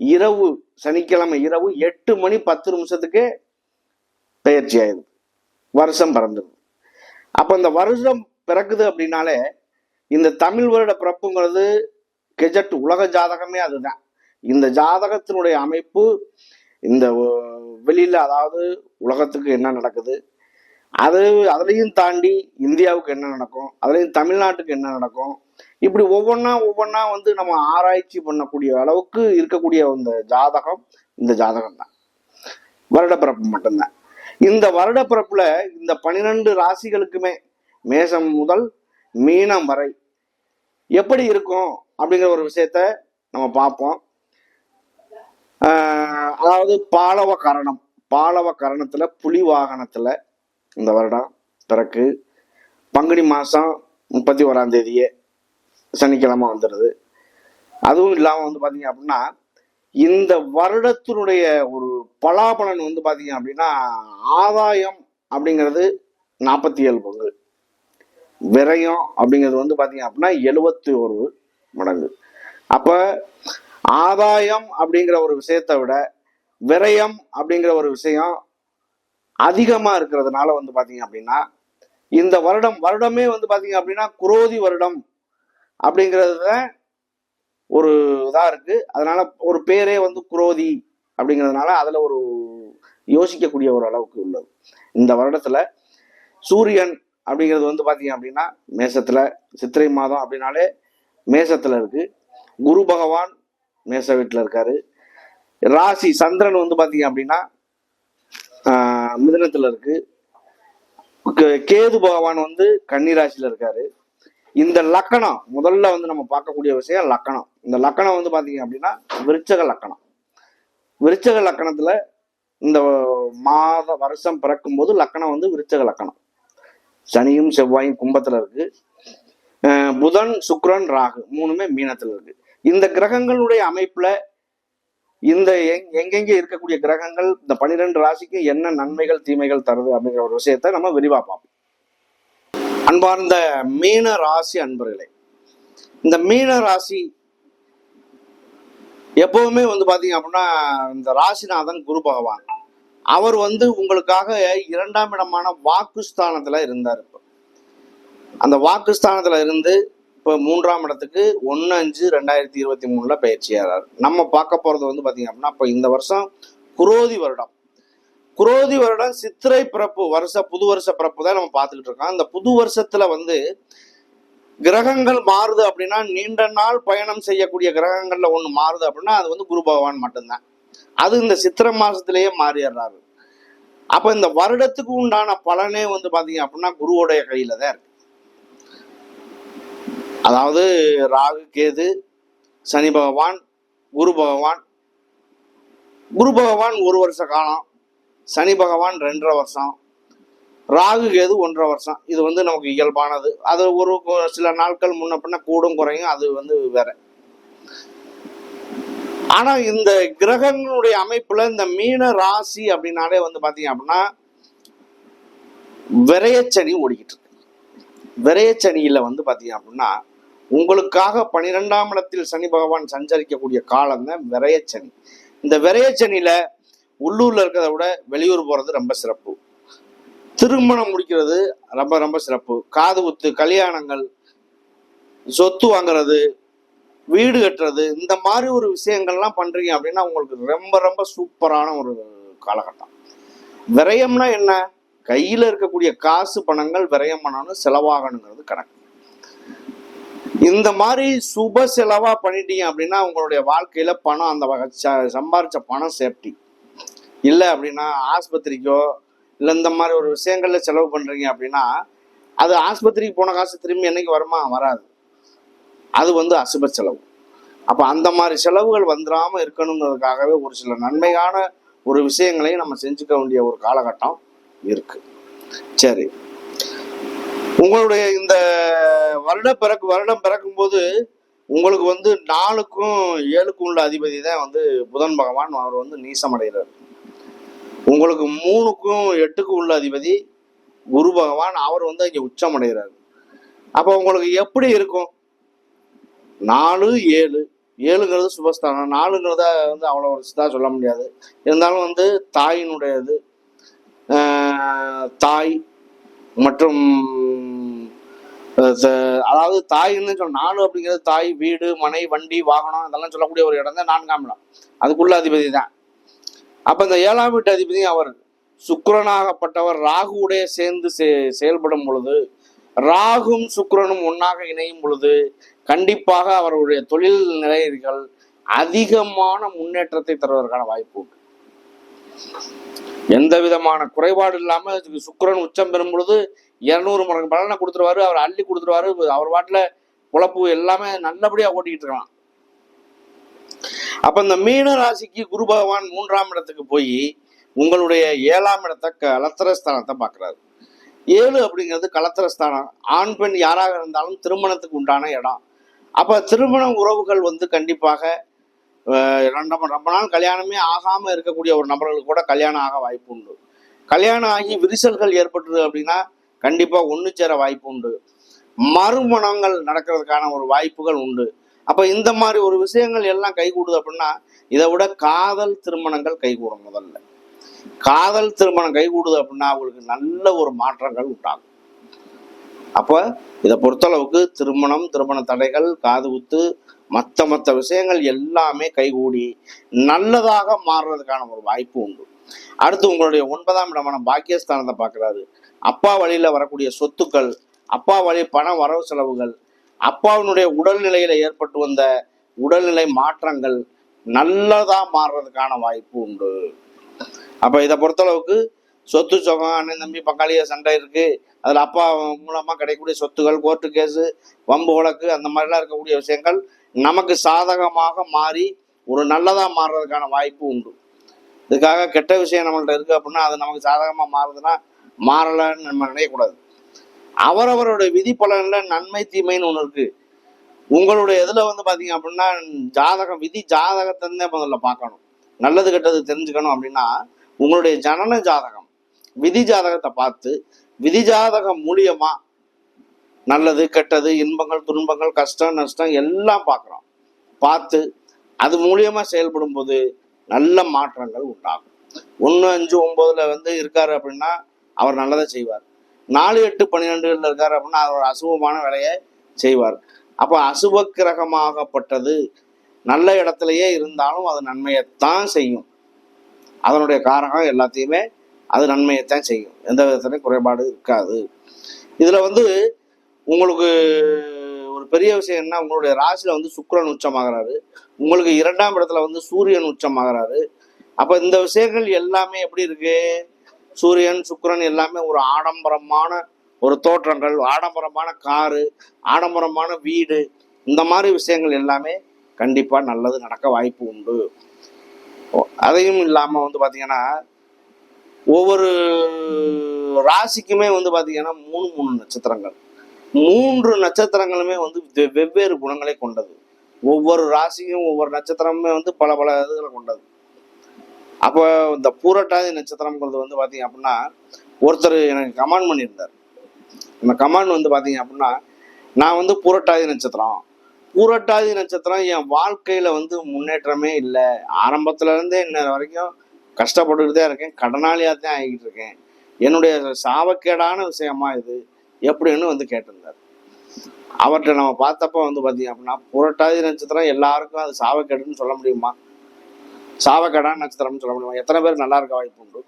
இரவு சனிக்கிழமை இரவு எட்டு மணி பத்து நிமிஷத்துக்கு பயிற்சி ஆயிடுது வருஷம் பிறந்துருது அப்போ இந்த வருஷம் பிறக்குது அப்படின்னாலே இந்த தமிழ் வருட பிறப்புங்கிறது கெஜட் உலக ஜாதகமே அதுதான். இந்த ஜாதகத்தினுடைய அமைப்பு இந்த வெளியில் அதாவது உலகத்துக்கு என்ன நடக்குது அது அதுலேயும் தாண்டி இந்தியாவுக்கு என்ன நடக்கும் அதுலேயும் தமிழ்நாட்டுக்கு என்ன நடக்கும் இப்படி ஒவ்வொன்றா ஒவ்வொன்றா வந்து நம்ம ஆராய்ச்சி பண்ணக்கூடிய அளவுக்கு இருக்கக்கூடிய இந்த ஜாதகம் இந்த ஜாதகம் தான் வருடப்பிறப்பு மட்டும்தான். இந்த வருடப்பிறப்புல இந்த பனிரெண்டு ராசிகளுக்குமே மேசம் முதல் மீனம் வரை எப்படி இருக்கும் அப்படிங்கிற ஒரு விஷயத்த நம்ம பார்ப்போம். ஆஹ் அதாவது பாலவ கரணம். பாலவ கரணத்துல புலி வாகனத்துல இந்த வருடம் பிறக்கு பங்குனி மாசம் முப்பத்தி ஓராம் தேதியே சனிக்கிழமை வந்துடுது. அதுவும் இல்லாமல் வந்து பார்த்தீங்க அப்படின்னா இந்த வருடத்தினுடைய ஒரு பலாபலன் வந்து பார்த்தீங்க அப்படின்னா ஆதாயம் அப்படிங்கிறது நாற்பத்தி ஏழு பங்கு. விரயம் அப்படிங்கிறது வந்து பார்த்தீங்க அப்படின்னா எழுபத்தி ஒரு மடங்கு. அப்போ ஆதாயம் அப்படிங்கிற ஒரு விஷயத்தை விட விரயம் அப்படிங்கிற ஒரு விஷயம் அதிகமாக இருக்கிறதுனால வந்து பார்த்தீங்க அப்படின்னா இந்த வருடம் வருடமே வந்து பார்த்தீங்க அப்படின்னா குரோதி வருடம் அப்படிங்கிறது தான் ஒரு இதாக இருக்கு. அதனால ஒரு பேரே வந்து குரோதி அப்படிங்கிறதுனால அதில் ஒரு யோசிக்கக்கூடிய ஒரு அளவுக்கு உள்ளது. இந்த வருடத்தில் சூரியன் அப்படிங்கிறது வந்து பார்த்தீங்க அப்படின்னா மேசத்தில் சித்திரை மாதம் அப்படின்னாலே மேசத்தில் இருக்குது குரு பகவான் மேச வீட்டில் இருக்காரு. ராசி சந்திரன் வந்து பார்த்தீங்க அப்படின்னா மிதனத்தில் இருக்குது கே- கேது பகவான் வந்து கன்னிராசியில் இருக்காரு. இந்த லக்கணம் முதல்ல வந்து நம்ம பார்க்கக்கூடிய விஷயம் லக்கணம். இந்த லக்கணம் வந்து பார்த்தீங்க அப்படின்னா விருச்சக லக்கணம். விருச்சக லக்கணத்தில் இந்த மாத வருஷம் பிறக்கும் போது லக்கணம் வந்து விருச்சக லக்கணம். சனியும் செவ்வாயும் கும்பத்துல இருக்கு. அஹ் புதன் சுக்ரன் ராகு மூணுமே மீனத்துல இருக்கு. இந்த கிரகங்களுடைய அமைப்புல இந்த எங்- இருக்கக்கூடிய கிரகங்கள் இந்த பனிரெண்டு ராசிக்கு என்ன நன்மைகள் தீமைகள் தருது அப்படிங்கிற ஒரு விஷயத்த நம்ம விரிவா பார்ப்போம். அன்பார்ந்த மீன ராசி அன்பர்களே இந்த மீன ராசி எப்பவுமே வந்து பாத்தீங்க அப்படின்னா இந்த ராசிநாதன் குரு பகவான். அவர் வந்து உங்களுக்காக இரண்டாம் இடமான வாக்குஸ்தானத்துல இருந்தார் இப்போ. அந்த வாக்குஸ்தானத்துல இருந்து இப்போ மூன்றாம் இடத்துக்கு ஒன்று அஞ்சு ரெண்டாயிரத்தி இருபத்தி மூணுல பயிற்சியாகிறார் நம்ம பார்க்க போறது வந்து பாத்தீங்க அப்படின்னா இப்போ இந்த வருஷம் குரோதி வருடம். குரோதி வருடம் சித்திரை பிறப்பு வருஷ புது வருஷ பிறப்பு தான் நம்ம பார்த்துக்கிட்டு இருக்கோம். அந்த புது வருஷத்துல வந்து கிரகங்கள் மாறுது அப்படின்னா நீண்ட நாள் பயணம் செய்யக்கூடிய கிரகங்கள்ல ஒன்று மாறுது அப்படின்னா அது வந்து குரு பகவான் மட்டும்தான். அது இந்த சித்திரை மாசத்திலேயே மாறிடுறாரு. அப்ப இந்த வருடத்துக்கு உண்டான பலனே வந்து பாத்தீங்க அப்படின்னா குருவோடைய கையில தான் இருக்கு. அதாவது ராகு கேது சனி பகவான் குரு பகவான். குரு பகவான் ஒரு வருஷ காலம் சனி பகவான் ரெண்டரை வருஷம் ராகு கேது ஒன்றரை வருஷம். இது வந்து நமக்கு இயல்பானது. அது ஒரு சில நாட்கள் முன்ன பின்ன கூடும் குறையும் அது வந்து வேற. ஆனா இந்த கிரகங்களுடைய அமைப்புல இந்த மீன ராசி அப்படின்னாலே வந்து பாத்தீங்க அப்படின்னா விரையச்சனி ஓடிக்கிட்டு இருக்கு. விரையச்சனியில வந்து பாத்தீங்க அப்படின்னா உங்களுக்காக பனிரெண்டாம் இடத்தில் சனி பகவான் சஞ்சரிக்கக்கூடிய காலம் தான் விரையச்சனி. இந்த விரையச்சனியில உள்ளூர்ல இருக்கிறத விட வெளியூர் போறது ரொம்ப சிறப்பு. திருமணம் முடிக்கிறது ரொம்ப ரொம்ப சிறப்பு. காது குத்து கல்யாணங்கள் சொத்து வாங்குறது வீடு கட்டுறது இந்த மாதிரி ஒரு விஷயங்கள்லாம் பண்றீங்க அப்படின்னா உங்களுக்கு ரொம்ப ரொம்ப சூப்பரான ஒரு காலகட்டம். விரயம்னா என்ன? கையில இருக்கக்கூடிய காசு பணங்கள் விரயம் பண்ணணும் செலவாகணுங்கிறது கணக்கு. இந்த மாதிரி சுப செலவா பண்ணிட்டீங்க அப்படின்னா உங்களுடைய வாழ்க்கையில பணம் அந்த வகை ச- சம்பாரிச்ச பணம் சேஃப்டி. இல்லை அப்படின்னா ஆஸ்பத்திரிக்கோ இல்லை இந்த மாதிரி ஒரு விஷயங்களில் செலவு பண்ணுறீங்க அப்படின்னா அது ஆஸ்பத்திரிக்கு போன காசு திரும்பி என்னைக்கு வருமா? வராது. அது வந்து அசுப செலவு. அப்போ அந்த மாதிரி செலவுகள் வந்துடாமல் இருக்கணுங்கிறதுக்காகவே ஒரு சில நன்மையான ஒரு விஷயங்களையும் நம்ம செஞ்சுக்க வேண்டிய ஒரு காலகட்டம் இருக்கு. சரி. உங்களுடைய இந்த வருட பிறக்கு வருடம் பிறக்கும்போது உங்களுக்கு வந்து நாலுக்கும் ஏழுக்கும் உள்ள அதிபதி தான் வந்து புதன் பகவான். அவர் வந்து நீசமடைகிறார். உங்களுக்கு மூணுக்கும் எட்டுக்கும் உள்ள அதிபதி குரு பகவான். அவர் வந்து இங்க உச்சமடைகிறார் அப்போ உங்களுக்கு எப்படி இருக்கும்? நாலு ஏழு. ஏழுங்கிறது சுபஸ்தானம். நாலுங்கிறத வந்து அவ்வளோ ஒரு இதாக சொல்ல முடியாது. இருந்தாலும் வந்து தாயினுடையது. தாய் மற்றும் அதாவது தாய்ன்னு சொல்ல நாலு அப்படிங்கிறது தாய் வீடு மனை வண்டி வாகனம் இதெல்லாம் சொல்லக்கூடிய ஒரு இடம் தான் நான்காம் இடம். அதுக்குள்ள அதிபதி தான். அப்ப இந்த ஏழாம் வீட்டு அதிபதி அவர் சுக்கரனாகப்பட்டவர் ராகுவுடைய சேர்ந்து செ- செயல்படும் பொழுது ராகும் சுக்கரனும் ஒன்றாக இணையும் பொழுது கண்டிப்பாக அவருடைய தொழில் நிலையர்கள் அதிகமான முன்னேற்றத்தை தருவதற்கான வாய்ப்பு உண்டு. எந்த விதமான குறைபாடு இல்லாம சுக்கரன் உச்சம் பெறும் பொழுது இருநூறு மடங்கு பலனை கொடுத்துருவாரு அவர் அள்ளி கொடுத்துருவாரு அவர் பாட்டுல பொழப்பு எல்லாமே நல்லபடியா ஓட்டிக்கிட்டு இருக்கலாம். அப்ப இந்த மீன ராசிக்கு குரு பகவான் மூன்றாம் இடத்துக்கு போய் உங்களுடைய ஏழாம் இடத்த கலத்திரஸ்தானத்தை பார்க்குறாரு. ஏழு அப்படிங்கிறது கலத்திரஸ்தானம். ஆண் பெண் யாராக இருந்தாலும் திருமணத்துக்கு உண்டான இடம். அப்ப திருமண உறவுகள் வந்து கண்டிப்பாக அஹ், ரொம்ப ரொம்ப நாள் கல்யாணமே ஆகாம இருக்கக்கூடிய ஒரு நபர்களுக்கு கூட கல்யாணம் ஆக வாய்ப்பு உண்டு. கல்யாணம் ஆகி விரிசல்கள் ஏற்பட்டுது அப்படின்னா கண்டிப்பா ஒன்று சேர வாய்ப்பு உண்டு. மறுமணங்கள் நடக்கிறதுக்கான ஒரு வாய்ப்புகள் உண்டு. அப்போ இந்த மாதிரி ஒரு விஷயங்கள் எல்லாம் கைகூடுது அப்படின்னா இதை விட காதல் திருமணங்கள் கைகூடும் முதல்ல. காதல் திருமணம் கைகூடுது அப்படின்னா அவங்களுக்கு நல்ல ஒரு மாற்றங்கள் உண்டாகும். அப்போ இதை பொறுத்தளவுக்கு திருமணம் திருமண தடைகள் காது குத்து மற்ற மற்ற விஷயங்கள் எல்லாமே கைகூடி நல்லதாக மாறுறதுக்கான ஒரு வாய்ப்பு உண்டு. அடுத்து உங்களுடைய ஒன்பதாம் இடமான பாக்கியஸ்தானத்தை பார்க்குறாரு. அப்பா வழியில் வரக்கூடிய சொத்துக்கள் அப்பா வழி பண வரவு செலவுகள் அப்பாவினுடைய உடல்நிலையில ஏற்பட்டு வந்த உடல்நிலை மாற்றங்கள் நல்லதா மாறுறதுக்கான வாய்ப்பு உண்டு. அப்ப இதை பொறுத்தளவுக்கு சொத்து சுகம் அண்ணன் தம்பி பங்காளிய சண்டை இருக்கு. அதுல அப்பா மூலமா கிடைக்கக்கூடிய சொத்துகள் கோர்ட்டு கேஸு வம்பு வழக்கு அந்த மாதிரிலாம் இருக்கக்கூடிய விஷயங்கள் நமக்கு சாதகமாக மாறி ஒரு நல்லதா மாறுறதுக்கான வாய்ப்பு உண்டு. இதுக்காக கெட்ட விஷயம் நம்மள்ட்ட இருக்கு அப்படின்னா அது நமக்கு சாதகமா மாறுதுன்னா மாறலன்னு நம்ம நினைக்கக்கூடாது அவரவரோட விதி பலன்ல நன்மை தீமைன்னு ஒன்று இருக்கு. உங்களுடைய இதுல வந்து பாத்தீங்க அப்படின்னா ஜாதகம் விதி ஜாதகத்தை முதல்ல பார்க்கணும். நல்லது கெட்டது தெரிஞ்சுக்கணும் அப்படின்னா உங்களுடைய ஜனன ஜாதகம் விதி ஜாதகத்தை பார்த்து விதி ஜாதகம் மூலியமா நல்லது கெட்டது இன்பங்கள் துன்பங்கள் கஷ்டம் நஷ்டம் எல்லாம் பார்க்குறோம். பார்த்து அது மூலியமா செயல்படும் போது நல்ல மாற்றங்கள் உண்டாகும். ஒன்று அஞ்சு ஒன்பதுல வந்து இருக்காரு அப்படின்னா அவர் நல்லதை செய்வார். நாலு எட்டு பன்னிரெண்டுகளில் இருக்காரு அப்படின்னா அவர் அசுபமான வேலையை செய்வார். அப்போ அசுப கிரகமாகப்பட்டது நல்ல இடத்துலயே இருந்தாலும் அது நன்மையைத்தான் செய்யும். அதனுடைய காரகம் எல்லாத்தையுமே அது நன்மையைத்தான் செய்யும். எந்த விதத்துலையும் குறைபாடு இருக்காது. இதுல வந்து உங்களுக்கு ஒரு பெரிய விஷயம் என்ன உங்களுடைய ராசியில வந்து சுக்கரன் உச்சமாகறாரு. உங்களுக்கு இரண்டாம் இடத்துல வந்து சூரியன் உச்சமாகறாரு. அப்ப இந்த விஷயங்கள் எல்லாமே எப்படி இருக்கு? சூரியன் சுக்கிரன் எல்லாமே ஒரு ஆடம்பரமான ஒரு தோற்றங்கள் ஆடம்பரமான காரு ஆடம்பரமான வீடு இந்த மாதிரி விஷயங்கள் எல்லாமே கண்டிப்பாக நல்லது நடக்க வாய்ப்பு உண்டு. அதையும் இல்லாமல் வந்து பார்த்திங்கன்னா ஒவ்வொரு ராசிக்குமே வந்து பார்த்திங்கன்னா மூணு மூணு நட்சத்திரங்கள். மூன்று நட்சத்திரங்களுமே வந்து வெ- வெவ்வேறு குணங்களை கொண்டது. ஒவ்வொரு ராசியும் ஒவ்வொரு நட்சத்திரமுமே வந்து பல பல இதுகளை கொண்டது. அப்போ இந்த பூரட்டாதி நட்சத்திரம்ங்கிறது வந்து பார்த்தீங்க அப்படின்னா ஒருத்தர் எனக்கு கமாண்ட் பண்ணியிருந்தார். அந்த கமாண்ட் வந்து பார்த்தீங்க அப்படின்னா நான் வந்து பூரட்டாதி நட்சத்திரம். பூரட்டாதி நட்சத்திரம் என் வாழ்க்கையில் வந்து முன்னேற்றமே இல்லை. ஆரம்பத்துலேருந்தே இன்ன வரைக்கும் கஷ்டப்பட்டுக்கிட்டு தான் இருக்கேன். கடனாளியாக தான் ஆகிக்கிட்டு இருக்கேன். என்னுடைய சாவக்கேடான விஷயமா இது? எப்படின்னு வந்து கேட்டிருந்தார். அவர்கிட்ட நம்ம பார்த்தப்ப வந்து பார்த்தீங்க அப்படின்னா புரட்டாதி நட்சத்திரம் எல்லாருக்கும் அது சாவக்கேடுன்னு சொல்ல முடியுமா? சாபக்கேடான நட்சத்திரம்னு சொல்ல முடியுமா? எத்தனை பேர் நல்லா இருக்க வாய்ப்பு உண்டு?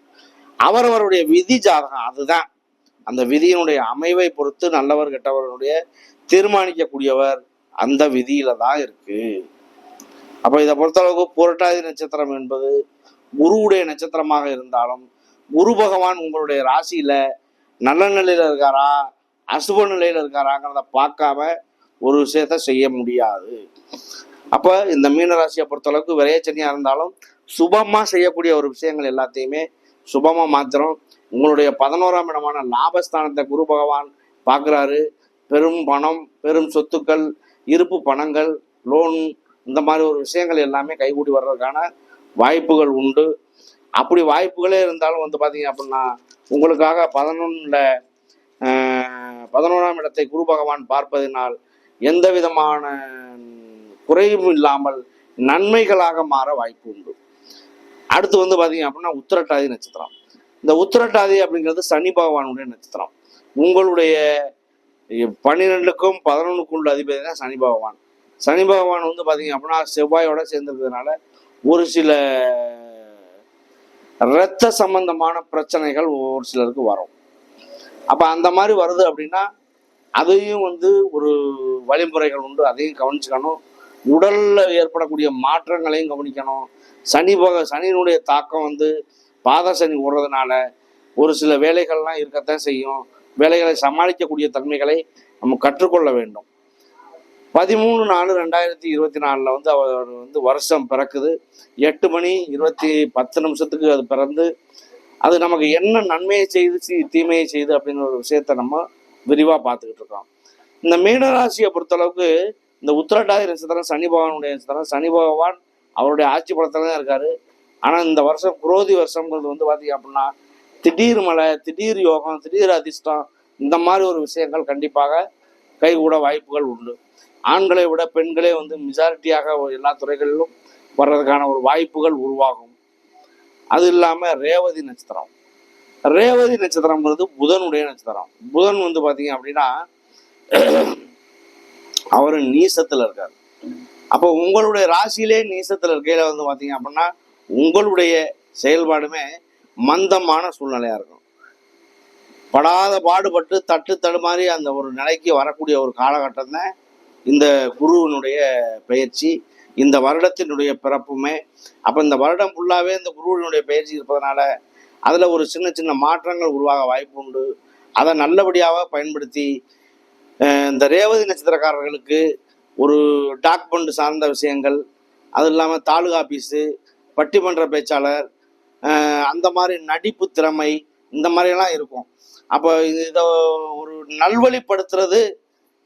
அவரவருடைய விதி ஜாதகம் அதுதான். அந்த விதியினுடைய அமைவை பொறுத்து நல்லவர் கெட்டவர்களுடைய தீர்மானிக்கக்கூடியவர் அந்த விதியில தான் இருக்கு. அப்ப இதை பொறுத்தளவுக்கு புரட்டாதி நட்சத்திரம் என்பது குருவுடைய நட்சத்திரமாக இருந்தாலும் குரு பகவான் உங்களுடைய ராசியில நல்ல நிலையில இருக்காரா அசுப நிலையில இருக்காராங்கிறத பார்க்காம ஒரு விஷயத்த செய்ய முடியாது. அப்ப இந்த மீன ராசியை பொறுத்தளவுக்கு விரையச்சனியா இருந்தாலும் சுபமா செய்யக்கூடிய ஒரு விஷயங்கள் எல்லாத்தையுமே சுபமா மாத்திரம். உங்களுடைய பதினோராம் இடமான லாபஸ்தானத்தை குரு பகவான் பார்க்குறாரு. பெரும் பணம் பெரும் சொத்துக்கள் இருப்பு பணங்கள் லோன் இந்த மாதிரி ஒரு விஷயங்கள் எல்லாமே கைகூடி வர்றதுக்கான வாய்ப்புகள் உண்டு. அப்படி வாய்ப்புகளே இருந்தாலும் வந்து பார்த்தீங்க அப்படின்னா உங்களுக்காக பதினொன்றில் பதினோராம் இடத்தை குரு பகவான் பார்ப்பதினால் எந்த விதமான குறையும் இல்லாமல் நன்மைகளாக மாற வாய்ப்பு உண்டு. அடுத்து வந்து பார்த்தீங்க அப்படின்னா உத்திரட்டாதி நட்சத்திரம். இந்த உத்திரட்டாதி அப்படிங்கிறது சனி பகவானுடைய நட்சத்திரம். உங்களுடைய பன்னிரெண்டுக்கும் பதினொன்றுக்கும் உள்ள அதிபதி தான் சனி பகவான். சனி பகவான் வந்து பார்த்தீங்க அப்படின்னா செவ்வாயோட சேர்ந்துருக்கிறதுனால ஒரு சில இரத்த சம்பந்தமான பிரச்சனைகள் ஒரு சிலருக்கு வரும். அப்போ அந்த மாதிரி வருது அப்படின்னா அதையும் வந்து ஒரு வழிமுறைகள் உண்டு. அதையும் கவனிச்சுக்கணும். உடல்ல ஏற்படக்கூடிய மாற்றங்களையும் கவனிக்கணும். சனி போக சனியினுடைய தாக்கம் வந்து பாத சனி ஓடுறதுனால ஒரு சில வேலைகள்லாம் இருக்கத்தான் செய்யும். வேலைகளை சமாளிக்கக்கூடிய தன்மைகளை நம்ம கற்றுக்கொள்ள வேண்டும். பதிமூணு நாலு ரெண்டாயிரத்தி இருபத்தி நாலில் வந்து அவர் வந்து வருஷம் பிறக்குது. எட்டு மணி இருபத்தி பத்து நிமிஷத்துக்கு அது பிறந்து அது நமக்கு என்ன நன்மையை செய்து தீமையை செய்து அப்படிங்கிற ஒரு விஷயத்த நம்ம விரிவாக பார்த்துக்கிட்டு இருக்கோம். இந்த மீனராசியை பொறுத்தளவுக்கு இந்த உத்திரட்டாதி நட்சத்திரம் சனி பகவானுடைய நட்சத்திரம் சனி பகவான் அவருடைய ஆட்சி படத்துல தான் இருக்காரு. ஆனால் இந்த வருஷம் குரோதி வருஷம்ங்கிறது வந்து பார்த்தீங்க அப்படின்னா திடீர் மலை திடீர் யோகம் திடீர் அதிர்ஷ்டம் இந்த மாதிரி ஒரு விஷயங்கள் கண்டிப்பாக கைகூட வாய்ப்புகள் உண்டு. ஆண்களை விட பெண்களே வந்து மெஜாரிட்டியாக எல்லா துறைகளிலும் வர்றதுக்கான ஒரு வாய்ப்புகள் உருவாகும். அது இல்லாமல் ரேவதி நட்சத்திரம். ரேவதி நட்சத்திரம்ங்கிறது புதனுடைய நட்சத்திரம். புதன் வந்து பார்த்தீங்க அப்படின்னா அவர் நீசத்தில் இருக்கார் அப்போ உங்களுடைய ராசியிலே நீசத்தில் இருக்கையில் வந்து பார்த்தீங்க அப்படின்னா உங்களுடைய செயல்பாடுமே மந்தமான சூழ்நிலையாக இருக்கும். படாத பாடுபட்டு தட்டு தடுமாறி அந்த ஒரு நிலைக்கு வரக்கூடிய ஒரு காலகட்டம் தான் இந்த குருவினுடைய பயிற்சி இந்த வருடத்தினுடைய பிறப்புமே. அப்போ இந்த வருடம் ஃபுல்லாகவே இந்த குருவினுடைய பயிற்சி இருப்பதனால அதில் ஒரு சின்ன சின்ன மாற்றங்கள் உருவாக வாய்ப்பு உண்டு. அதை நல்லபடியாக பயன்படுத்தி இந்த ரேவதி நட்சத்திரக்காரர்களுக்கு ஒரு டாக்குமெண்ட் சார்ந்த விஷயங்கள் அது இல்லாமல் தாலுகா ஆஃபீஸு பட்டிமன்ற பேச்சாளர் அந்த மாதிரி நடிப்பு திறமை இந்த மாதிரியெல்லாம் இருக்கும். அப்போ இது இதை ஒரு நல்வழிப்படுத்துறது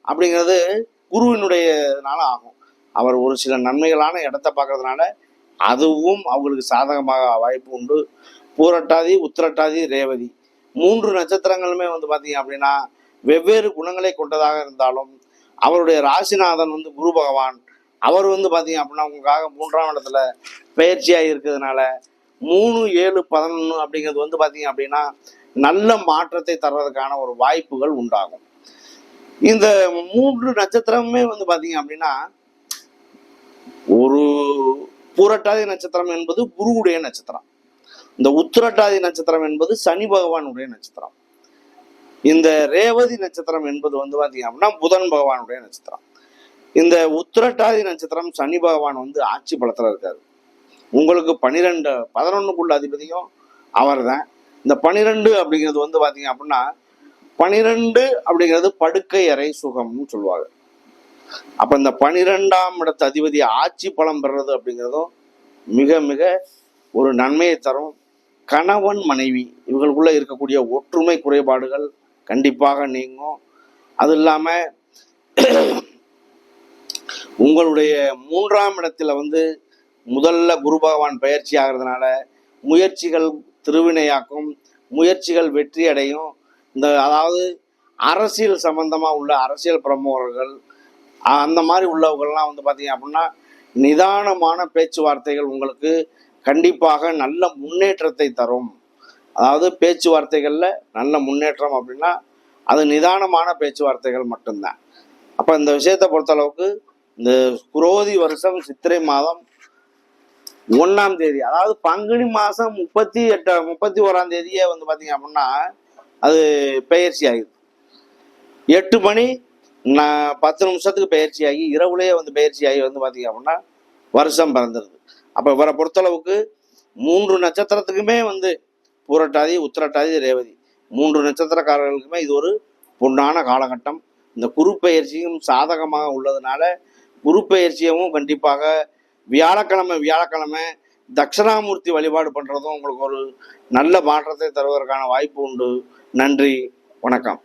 அப்படிங்கிறது குருவினுடையனால ஆகும். அவர் ஒரு சில நன்மைகளான இடத்த பார்க்கறதுனால அதுவும் அவங்களுக்கு சாதகமாக வாய்ப்பு உண்டு. பூரட்டாதி உத்திரட்டாதி ரேவதி. மூன்று நட்சத்திரங்களுமே வந்து பார்த்தீங்க அப்படின்னா வெவ்வேறு குணங்களை கொண்டதாக இருந்தாலும் அவருடைய ராசிநாதன் வந்து குரு பகவான். அவர் வந்து பார்த்தீங்க அப்படின்னா உங்களுக்காக மூன்றாம் இடத்துல பயிற்சியாக இருக்கிறதுனால மூணு ஏழு பதினொன்று அப்படிங்கிறது வந்து பார்த்தீங்க அப்படின்னா நல்ல மாற்றத்தை தர்றதுக்கான ஒரு வாய்ப்புகள் உண்டாகும். இந்த மூன்று நட்சத்திரமுமே வந்து பார்த்தீங்க அப்படின்னா ஒரு பூரட்டாதி நட்சத்திரம் என்பது குருவுடைய நட்சத்திரம். இந்த உத்திரட்டாதி நட்சத்திரம் என்பது சனி பகவானுடைய நட்சத்திரம். இந்த ரேவதி நட்சத்திரம் என்பது வந்து பார்த்தீங்க அப்படின்னா புதன் பகவானுடைய நட்சத்திரம். இந்த உத்திரட்டாதி நட்சத்திரம் சனி பகவான் வந்து ஆட்சி பலத்தில் இருக்காரு. உங்களுக்கு பனிரெண்டு பதினொன்றுக்குள்ள அதிபதியும் அவர் தான் இந்த பனிரெண்டு அப்படிங்கிறது வந்து பார்த்தீங்க அப்படின்னா பனிரெண்டு அப்படிங்கிறது படுக்கை அறை சுகம்னு சொல்லுவாங்க. அப்ப இந்த பனிரெண்டாம் இடத்து அதிபதி ஆட்சி பலம் பெறுறது அப்படிங்கிறதும் மிக மிக ஒரு நன்மையை தரும். கணவன் மனைவி இவங்களுக்குள்ள இருக்கக்கூடிய ஒற்றுமை குறைபாடுகள் கண்டிப்பாக நீங்கும். அது இல்லாமல் உங்களுடைய மூன்றாம் இடத்துல வந்து முதல்ல குரு பகவான் பயிற்சி ஆகிறதுனால முயற்சிகள் திருவினையாக்கும் முயற்சிகள் வெற்றி அடையும். இந்த அதாவது அரசியல் சம்பந்தமாக உள்ள அரசியல் பிரமுகர்கள் அந்த மாதிரி உள்ளவர்கள்லாம் வந்து பார்த்தீங்க அப்படின்னா நிதானமான பேச்சுவார்த்தைகள் உங்களுக்கு கண்டிப்பாக நல்ல முன்னேற்றத்தை தரும். அதாவது பேச்சுவார்த்தைகளில் நல்ல முன்னேற்றம் அப்படின்னா அது நிதானமான பேச்சுவார்த்தைகள் மட்டும்தான். அப்போ இந்த விஷயத்தை பொறுத்தளவுக்கு இந்த குரோதி வருஷம் சித்திரை மாதம் ஒன்றாம் தேதி அதாவது பங்குனி மாதம் முப்பத்தி எட்டு முப்பத்தி ஓராம் தேதியே வந்து பார்த்தீங்க அப்படின்னா அது பெயர்ச்சி ஆகிடுது எட்டு மணி நான் பத்து நிமிஷத்துக்கு பயிற்சி ஆகி இரவுலேயே வந்து பயிற்சி ஆகி வந்து பார்த்தீங்க அப்படின்னா வருஷம் பிறந்துருது. அப்போ இவரை பொறுத்தளவுக்கு மூன்று நட்சத்திரத்துக்குமே வந்து பூரட்டாதி உத்திரட்டாதி ரேவதி. மூன்று நட்சத்திரக்காரர்களுக்குமே இது ஒரு பொன்னான காலகட்டம். இந்த குரு சாதகமாக உள்ளதுனால குருப்பெயர்ச்சியும் கண்டிப்பாக வியாழக்கிழமை வியாழக்கிழமை தட்சிணாமூர்த்தி வழிபாடு பண்ணுறதும் உங்களுக்கு ஒரு நல்ல மாற்றத்தை தருவதற்கான வாய்ப்பு உண்டு. நன்றி வணக்கம்.